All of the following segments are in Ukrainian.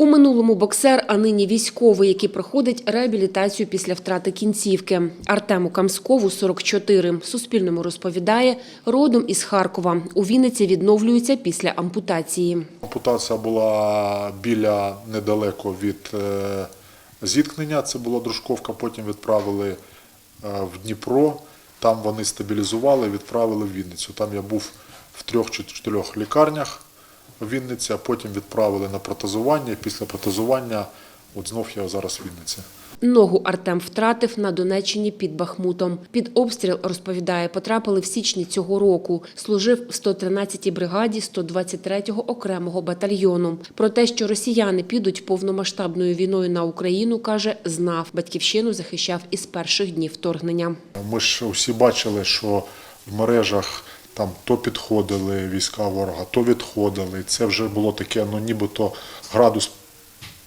У минулому боксер, а нині військовий, який проходить реабілітацію після втрати кінцівки. Артему Камскову 44. Суспільному розповідає, родом із Харкова. У Вінниці відновлюється після ампутації. Ампутація була біля недалеко від е, зіткнення. Це була Дружковка. Потім відправили е, в Дніпро. Там вони стабілізували, відправили в Вінницю. Там я був в трьох чи чотирьох лікарнях в Вінниці, а потім відправили на протезування. Після протезування от знов я зараз в Вінниці. Ногу Артем втратив на Донеччині під Бахмутом. Під обстріл, розповідає, потрапили в січні цього року. Служив в 113-й бригаді 123-го окремого батальйону. Про те, що росіяни підуть повномасштабною війною на Україну, каже, знав. Батьківщину захищав із перших днів вторгнення. Ми ж всі бачили, що в мережах там то підходили війська ворога, то відходили. Це вже було таке, ну нібито градус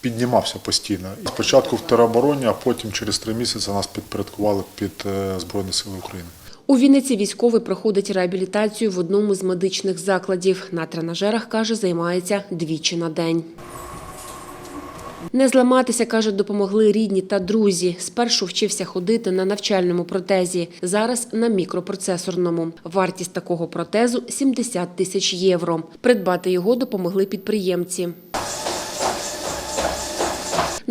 піднімався постійно. Спочатку в теробороні, а потім через три місяці нас підпорядкували під е, Збройні Сили України. У Вінниці військовий проходить реабілітацію в одному з медичних закладів. На тренажерах, каже, займається двічі на день. Не зламатися, каже, допомогли рідні та друзі. Спершу вчився ходити на навчальному протезі, зараз на мікропроцесорному. Вартість такого протезу 70 тисяч євро. Придбати його допомогли підприємці.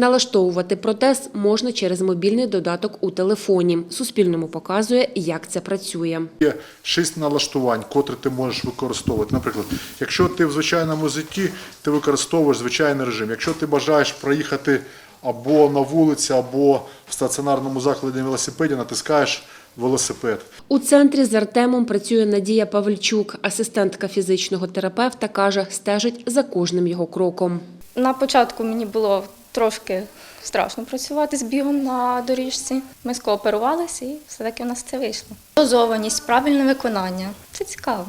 Налаштовувати протез можна через мобільний додаток у телефоні. Суспільному показує, як це працює. Є шість налаштувань, котрі ти можеш використовувати. Наприклад, якщо ти в звичайному житті, ти використовуєш звичайний режим. Якщо ти бажаєш проїхати або на вулиці, або в стаціонарному закладі на велосипеді, натискаєш велосипед. У центрі з Артемом працює Надія Павельчук, асистентка фізичного терапевта, каже, стежить за кожним його кроком. На початку мені було трошки страшно працювати з бігом на доріжці. Ми скооперувалися і все-таки у нас це вийшло. Дозованість, правильне виконання це цікаво.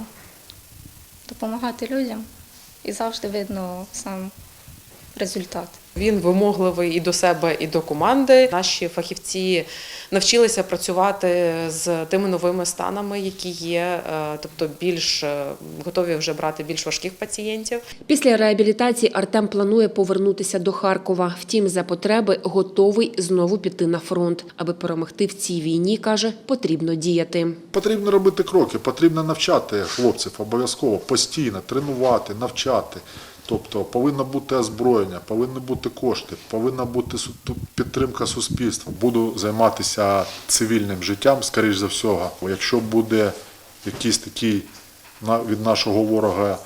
Допомагати людям і завжди видно сам результат. Він вимогливий і до себе, і до команди. Наші фахівці навчилися працювати з тими новими станами, які є, е, тобто більш е, готові вже брати більш важких пацієнтів. Після реабілітації Артем планує повернутися до Харкова. Втім, за потреби готовий знову піти на фронт. Аби перемогти в цій війні, каже, потрібно діяти. Потрібно робити кроки, потрібно навчати хлопців обов'язково постійно тренувати, навчати. Тобто повинно бути озброєння, повинні бути кошти, повинна бути підтримка суспільства. Буду займатися цивільним життям, скоріш за всього. Якщо буде якийсь такий на- від нашого ворога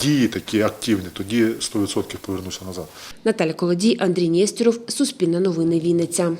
дії такі активні, тоді 100% повернуся назад. Наталя Колодій, Андрій Нєстюров, Суспільне новини Вінниця.